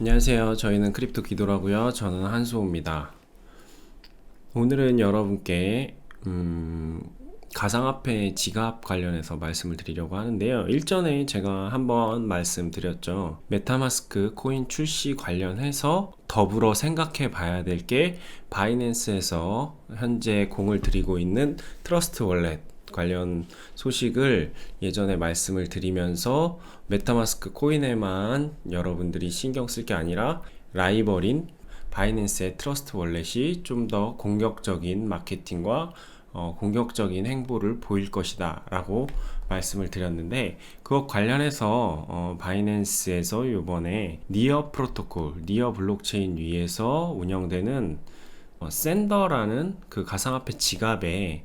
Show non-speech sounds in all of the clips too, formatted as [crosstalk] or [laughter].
안녕하세요. 저희는 크립토 기도라고요. 저는 한수호입니다. 오늘은 여러분께 음, 가상화폐 지갑 관련해서 말씀을 드리려고 하는데요. 일전에 제가 한번 말씀드렸죠. 메타마스크 코인 출시 관련해서 더불어 생각해 봐야 될 게 바이낸스에서 현재 공을 들이고 있는 트러스트 월렛 관련 소식을 예전에 말씀을 드리면서 메타마스크 코인에만 여러분들이 신경 쓸 게 아니라 라이벌인 바이낸스의 트러스트 월렛이 좀 더 공격적인 마케팅과 어, 공격적인 행보를 보일 것이다 라고 말씀을 드렸는데 그것 관련해서 어, 바이낸스에서 이번에 니어 프로토콜, 니어 블록체인 위에서 운영되는 어, 샌더라는 그 가상화폐 지갑에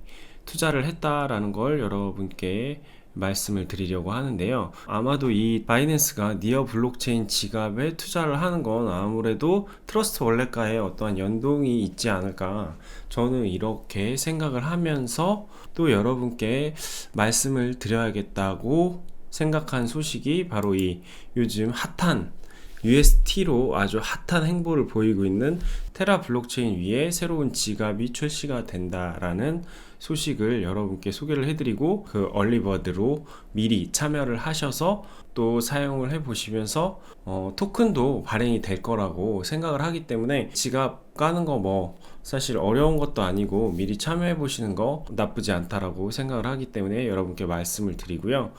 투자를 했다라는 걸 여러분께 말씀을 드리려고 하는데요. 아마도 이 바이낸스가 니어 블록체인 지갑에 투자를 하는 건 아무래도 트러스트 월렛과의 어떠한 연동이 있지 않을까. 저는 이렇게 생각을 하면서 또 여러분께 말씀을 드려야겠다고 생각한 소식이 바로 이 요즘 핫한 UST로 아주 핫한 행보를 보이고 있는 테라 블록체인 위에 새로운 지갑이 출시가 된다라는 소식을 여러분께 소개를 해드리고 그 얼리버드로 미리 참여를 하셔서 또 사용을 해보시면서 어, 토큰도 발행이 될 거라고 생각을 하기 때문에 지갑 까는 거 뭐 사실 어려운 것도 아니고 미리 참여해 보시는 거 나쁘지 않다라고 생각을 하기 때문에 여러분께 말씀을 드리고요.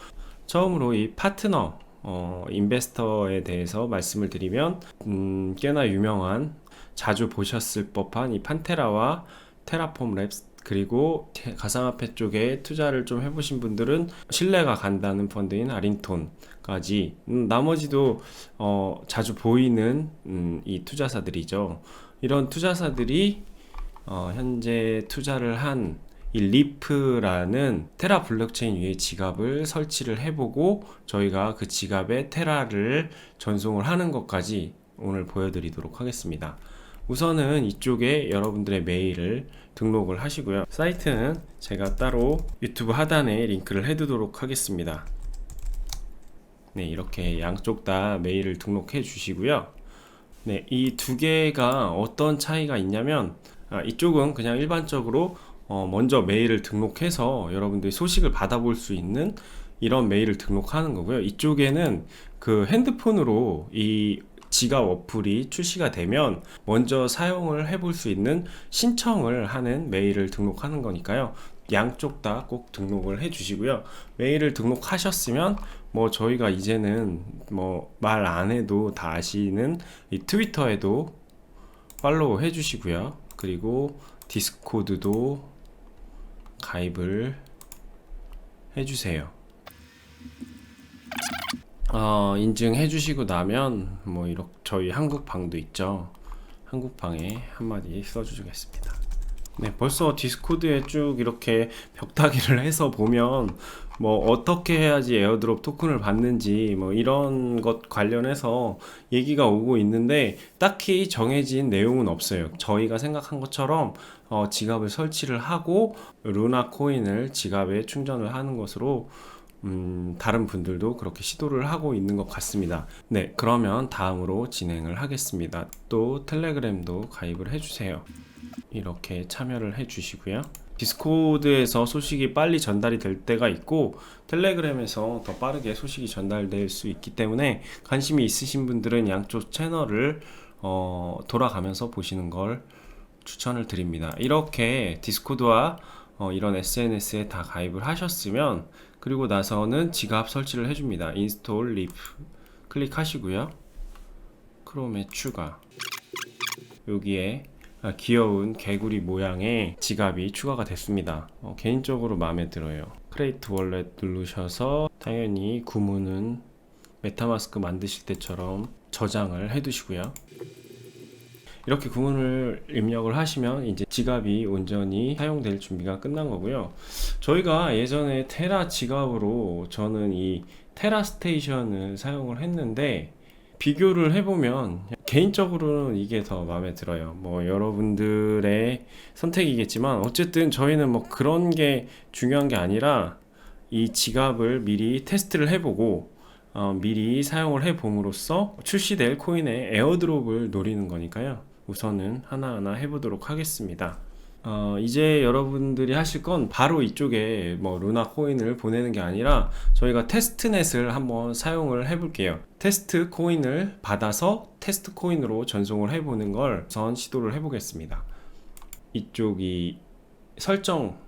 처음으로 이 파트너 어, 인베스터에 대해서 말씀을 드리면 음, 꽤나 유명한 자주 보셨을 법한 이 판테라와 테라폼 랩스 그리고 가상화폐 쪽에 투자를 좀 해보신 분들은 신뢰가 간다는 펀드인 아링톤까지 음, 나머지도 어, 자주 보이는 음, 이 투자사들이죠. 이런 투자사들이 어, 현재 투자를 한 이 리프라는 테라 블록체인 위에 지갑을 설치를 해보고 저희가 그 지갑에 테라를 전송을 하는 것까지 오늘 보여드리도록 하겠습니다. 우선은 이쪽에 여러분들의 메일을 등록을 하시고요. 사이트는 제가 따로 유튜브 하단에 링크를 해두도록 하겠습니다. 네, 이렇게 양쪽 다 메일을 등록해 주시고요. 네, 이 두 개가 어떤 차이가 있냐면 아, 이쪽은 그냥 일반적으로 어, 먼저 메일을 등록해서 여러분들이 소식을 받아볼 수 있는 이런 메일을 등록하는 거고요. 이쪽에는 그 핸드폰으로 이 지갑 어플이 출시가 되면 먼저 사용을 해볼 수 있는 신청을 하는 메일을 등록하는 거니까요. 양쪽 다 꼭 등록을 해 주시고요. 메일을 등록하셨으면 뭐 저희가 이제는 뭐 말 안 해도 다 아시는 이 트위터에도 팔로우 해 주시고요. 그리고 디스코드도 가입을 해 주세요. 어, 인증해 주시고 나면 뭐 이렇게 저희 한국 방도 있죠. 한국 방에 한마디 써주겠습니다. 네, 벌써 디스코드에 쭉 이렇게 벽타기를 해서 보면 뭐 어떻게 해야지 에어드롭 토큰을 받는지 뭐 이런 것 관련해서 얘기가 오고 있는데 딱히 정해진 내용은 없어요. 저희가 생각한 것처럼 어, 지갑을 설치를 하고 루나 코인을 지갑에 충전을 하는 것으로 음, 다른 분들도 그렇게 시도를 하고 있는 것 같습니다. 네, 그러면 다음으로 진행을 하겠습니다. 또 텔레그램도 가입을 해주세요. 이렇게 참여를 해주시고요. 디스코드에서 소식이 빨리 전달이 될 때가 있고 텔레그램에서 더 빠르게 소식이 전달될 수 있기 때문에 관심이 있으신 분들은 양쪽 채널을 어, 돌아가면서 보시는 걸 추천을 드립니다. 이렇게 디스코드와 어, 이런 SNS에 다 가입을 하셨으면 그리고 나서는 지갑 설치를 해줍니다. 인스톨 리프 클릭하시고요. 크롬에 추가 여기에 아, 귀여운 개구리 모양의 지갑이 추가가 됐습니다. 어, 개인적으로 마음에 들어요. 크레이트 월렛 누르셔서 당연히 구문은 메타마스크 만드실 때처럼 저장을 해 두시고요. 이렇게 구문을 입력을 하시면 이제 지갑이 온전히 사용될 준비가 끝난 거고요. 저희가 예전에 테라 지갑으로 저는 이 테라 스테이션을 사용을 했는데 비교를 해보면 개인적으로는 이게 더 마음에 들어요. 뭐 여러분들의 선택이겠지만 어쨌든 저희는 뭐 그런 게 중요한 게 아니라 이 지갑을 미리 테스트를 해보고 어, 미리 사용을 해 봄으로써 출시될 코인의 에어드롭을 노리는 거니까요. 우선은 하나하나 해보도록 하겠습니다. 어, 이제 여러분들이 하실 건 바로 이쪽에 뭐 루나 코인을 보내는 게 아니라 저희가 테스트넷을 한번 사용을 해 볼게요. 테스트 코인을 받아서 테스트 코인으로 전송을 해 보는 걸 우선 시도를 해 보겠습니다. 이쪽이 설정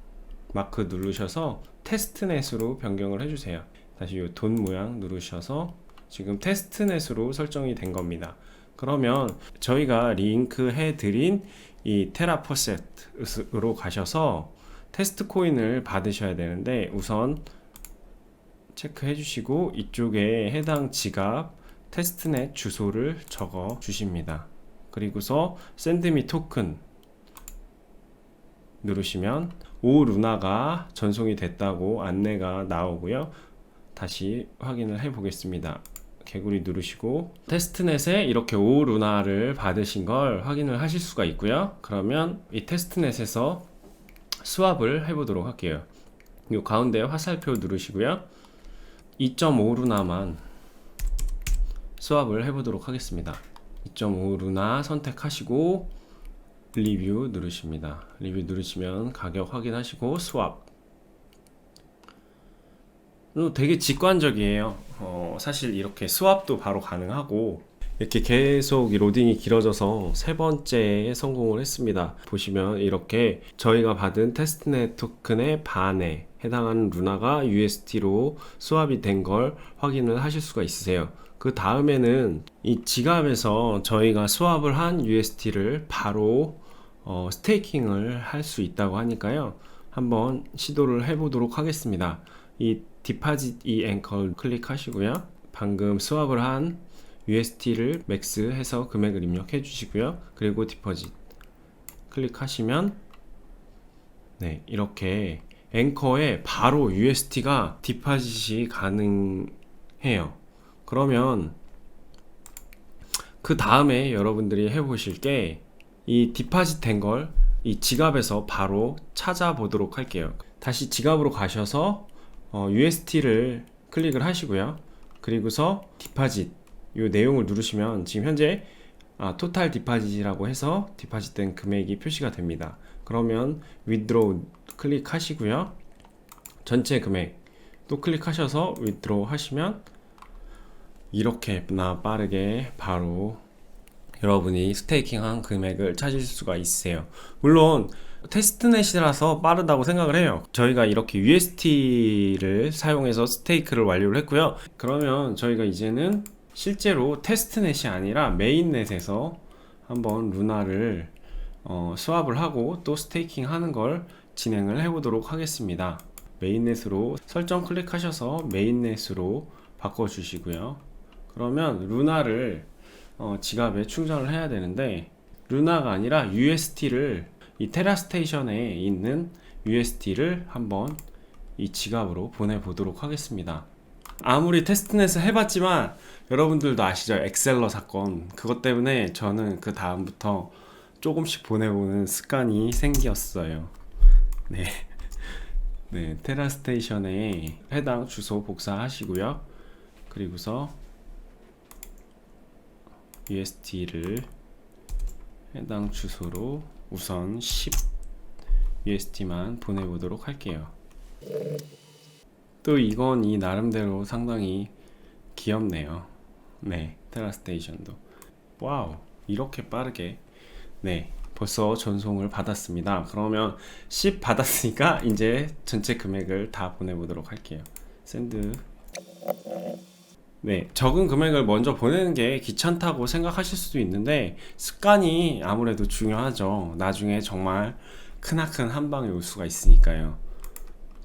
마크 누르셔서 테스트넷으로 변경을 해 주세요. 다시 이 돈 모양 누르셔서 지금 테스트넷으로 설정이 된 겁니다. 그러면 저희가 링크 해 드린 이 테라퍼셋으로 가셔서 테스트 코인을 받으셔야 되는데 우선 체크해 주시고 이쪽에 해당 지갑 테스트넷 주소를 적어 주십니다. 그리고서 샌드미 토큰 누르시면 오 루나가 전송이 됐다고 안내가 나오고요. 다시 확인을 해 보겠습니다. 개구리 누르시고 테스트넷에 이렇게 오 루나를 받으신 걸 확인을 하실 수가 있고요. 그러면 이 테스트넷에서 스왑을 해보도록 할게요. 이 가운데 화살표 누르시고요. 2.5 루나만 스왑을 해보도록 하겠습니다. 2.5 루나 선택하시고 리뷰 누르십니다. 리뷰 누르시면 가격 확인하시고 스왑 어, 되게 직관적이에요. 어, 사실 이렇게 스왑도 바로 가능하고 이렇게 계속 이 로딩이 길어져서 세 번째에 성공을 했습니다. 보시면 이렇게 저희가 받은 테스트넷 토큰의 반에 해당하는 루나가 USD로 스왑이 된 걸 확인을 하실 수가 있으세요. 그 다음에는 이 지갑에서 저희가 스왑을 한 USD를 바로 어, 스테이킹을 할 수 있다고 하니까요. 한번 시도를 해보도록 하겠습니다. 이 디파짓 이 앵커를 클릭하시고요. 방금 스왑을 한 USD를 맥스 해서 금액을 입력해 주시고요. 그리고 디퍼짓 클릭하시면 네, 이렇게 앵커에 바로 USD가 디파짓이 가능해요. 그러면 그 다음에 여러분들이 해보실 게 이 디파짓 된 걸 이 지갑에서 바로 찾아보도록 할게요. 다시 지갑으로 가셔서 어, USD를 클릭을 하시고요. 그리고서 디파짓 이 내용을 누르시면 지금 현재 아, 토탈 디파짓이라고 해서 디파짓된 금액이 표시가 됩니다. 그러면 withdraw 클릭하시고요. 전체 금액 또 클릭하셔서 withdraw 하시면 이렇게나 빠르게 바로 여러분이 스테이킹한 금액을 찾을 수가 있으세요. 물론 테스트넷이라서 빠르다고 생각을 해요. 저희가 이렇게 UST를 사용해서 스테이크를 완료를 했고요. 그러면 저희가 이제는 실제로 테스트넷이 아니라 메인넷에서 한번 루나를 어, 스왑을 하고 또 스테이킹 하는 걸 진행을 해보도록 하겠습니다. 메인넷으로 설정 클릭하셔서 메인넷으로 바꿔주시고요. 그러면 루나를 어, 지갑에 충전을 해야 되는데 루나가 아니라 UST를 이 테라스테이션에 있는 USD를 한번 이 지갑으로 보내보도록 하겠습니다. 아무리 테스트넷을 해봤지만 여러분들도 아시죠? 엑셀러 사건. 그것 때문에 저는 그 다음부터 조금씩 보내보는 습관이 생겼어요. 네. [laughs] 네, 테라스테이션에 해당 주소 복사하시고요. 그리고서 USD를 해당 주소로 우선 10 USD만 보내보도록 할게요. 또 이건 이 나름대로 상당히 귀엽네요. 네, 테라스테이션도. 와우, 이렇게 빠르게. 네, 벌써 전송을 받았습니다. 그러면 10 받았으니까 이제 전체 금액을 다 보내보도록 할게요. 샌드. 네, 적은 금액을 먼저 보내는 게 귀찮다고 생각하실 수도 있는데 습관이 아무래도 중요하죠. 나중에 정말 크나큰 한 방에 올 수가 있으니까요.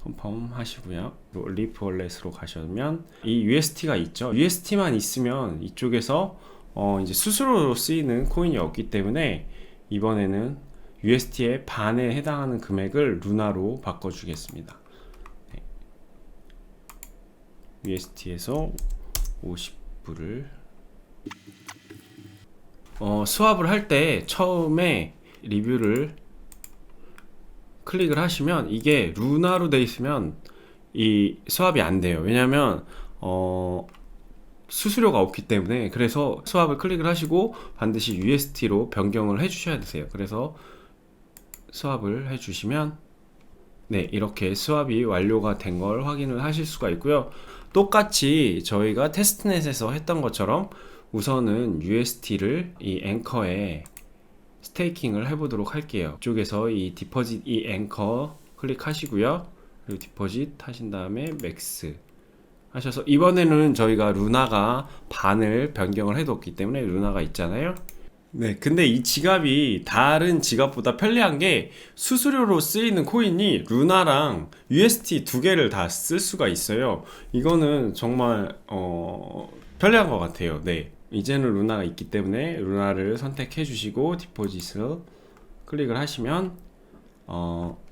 컨펌 하시고요. 리프 월렛으로 가시면 이 UST가 있죠. UST만 있으면 이쪽에서 어 이제 수수료로 쓰이는 코인이 없기 때문에 이번에는 UST의 반에 해당하는 금액을 루나로 바꿔주겠습니다. 네. UST에서 50불을 어, 스왑을 할 때 처음에 리뷰를 클릭을 하시면 이게 루나로 돼 있으면 이 스왑이 안 돼요. 왜냐면 어, 수수료가 없기 때문에 그래서 스왑을 클릭을 하시고 반드시 USD로 변경을 해 주셔야 되세요. 그래서 스왑을 해 주시면 네, 이렇게 스왑이 완료가 된 걸 확인을 하실 수가 있고요. 똑같이 저희가 테스트넷에서 했던 것처럼 우선은 USD를 이 앵커에 스테이킹을 해보도록 할게요. 이쪽에서 이 디퍼짓 이 앵커 클릭하시고요. 그리고 디퍼짓 하신 다음에 맥스 하셔서 이번에는 저희가 루나가 반을 변경을 해뒀기 때문에 루나가 있잖아요. 네, 근데 이 지갑이 다른 지갑보다 편리한 게 수수료로 쓰이는 코인이 루나랑 UST 두 개를 다 쓸 수가 있어요. 이거는 정말 어, 편리한 것 같아요. 네, 이제는 루나가 있기 때문에 루나를 선택해 주시고 디포짓을 클릭을 하시면 어,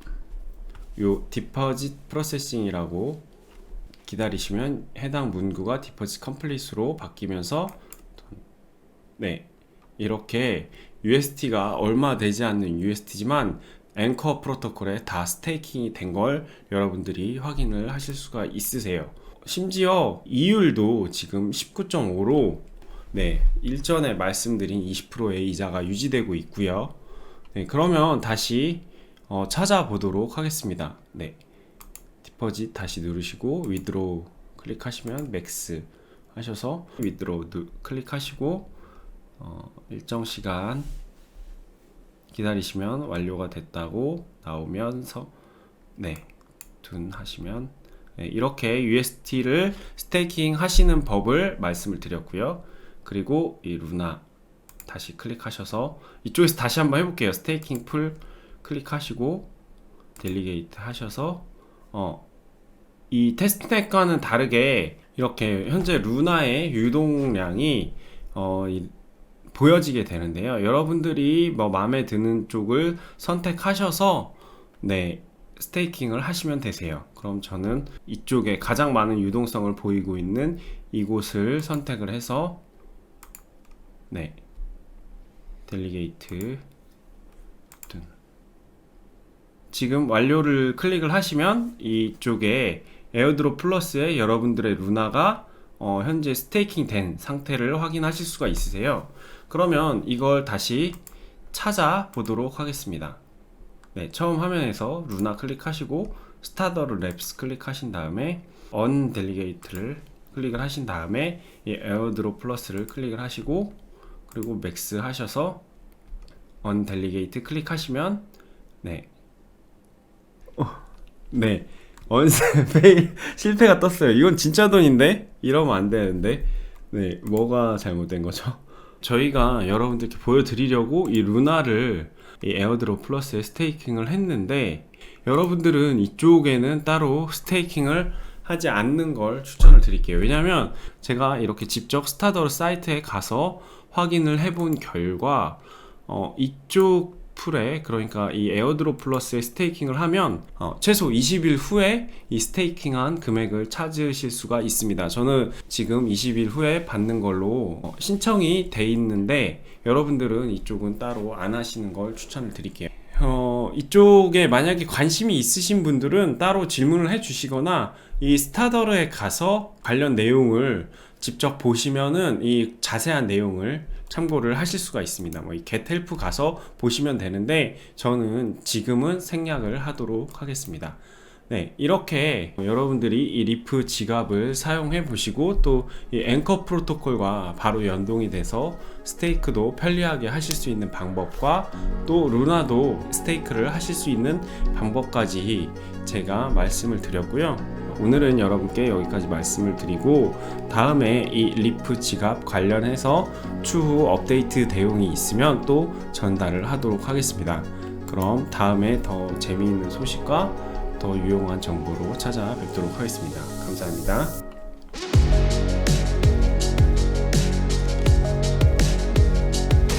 요 디퍼짓 프로세싱이라고 기다리시면 해당 문구가 디퍼짓 컴플릿으로 바뀌면서 네 이렇게 UST가 얼마 되지 않는 UST지만 앵커 프로토콜에 다 스테이킹이 된 걸 여러분들이 확인을 하실 수가 있으세요. 심지어 이율도 지금 19.5로 네, 일전에 말씀드린 20%의 이자가 유지되고 있고요. 네, 그러면 다시 어, 찾아보도록 하겠습니다. 네. 디퍼짓 다시 누르시고 위드로우 클릭하시면 맥스 하셔서 위드로우 누- 클릭하시고 어, 일정 시간 기다리시면 완료가 됐다고 나오면서 네, 둔 하시면 네, 이렇게 UST를 스테이킹 하시는 법을 말씀을 드렸고요. 그리고 이 루나 다시 클릭하셔서 이쪽에서 다시 한번 해볼게요. 스테이킹 풀 클릭하시고 델리게이트 하셔서 어, 이 테스트넷과는 다르게 이렇게 현재 루나의 유동량이 어, 이- 보여지게 되는데요. 여러분들이 뭐 마음에 드는 쪽을 선택하셔서 네 스테이킹을 하시면 되세요. 그럼 저는 이쪽에 가장 많은 유동성을 보이고 있는 이곳을 선택을 해서 네 델리게이트 둔. 지금 완료를 클릭을 하시면 이쪽에 에어드롭 플러스에 여러분들의 루나가 어, 현재 스테이킹 된 상태를 확인하실 수가 있으세요. 그러면 이걸 다시 찾아보도록 하겠습니다. 네, 처음 화면에서 루나 클릭하시고 스타더르 랩스 클릭하신 다음에 언 델리게이트를 클릭을 하신 다음에 이 에어드롭 플러스를 클릭을 하시고 그리고 맥스 하셔서 언 델리게이트 클릭하시면 네. 어, 네. 언세 [laughs] 페일 실패가 떴어요. 이건 진짜 돈인데 이러면 안 되는데. 네, 뭐가 잘못된 거죠? 저희가 여러분들께 보여드리려고 이 루나를 이 에어드롭 플러스에 스테이킹을 했는데 여러분들은 이쪽에는 따로 스테이킹을 하지 않는 걸 추천을 드릴게요. 왜냐하면 제가 이렇게 직접 스타더르 사이트에 가서 확인을 해본 결과 어, 이쪽 풀에 그러니까 이 에어드롭 플러스에 스테이킹을 하면 어, 최소 20일 후에 이 스테이킹한 금액을 찾으실 수가 있습니다. 저는 지금 20일 후에 받는 걸로 어, 신청이 돼 있는데 여러분들은 이쪽은 따로 안 하시는 걸 추천을 드릴게요. 어, 이쪽에 만약에 관심이 있으신 분들은 따로 질문을 해 주시거나 이 스타더르에 가서 관련 내용을 직접 보시면은 이 자세한 내용을 참고를 하실 수가 있습니다. 뭐 이 gethelp 가서 보시면 되는데 저는 지금은 생략을 하도록 하겠습니다. 네, 이렇게 여러분들이 이 리프 지갑을 사용해 보시고 또 이 앵커 프로토콜과 바로 연동이 돼서 스테이크도 편리하게 하실 수 있는 방법과 또 루나도 스테이크를 하실 수 있는 방법까지 제가 말씀을 드렸고요. 오늘은 여러분께 여기까지 말씀을 드리고 다음에 이 리프 지갑 관련해서 추후 업데이트 내용이 있으면 또 전달을 하도록 하겠습니다. 그럼 다음에 더 재미있는 소식과 더 유용한 정보로 찾아뵙도록 하겠습니다. 감사합니다.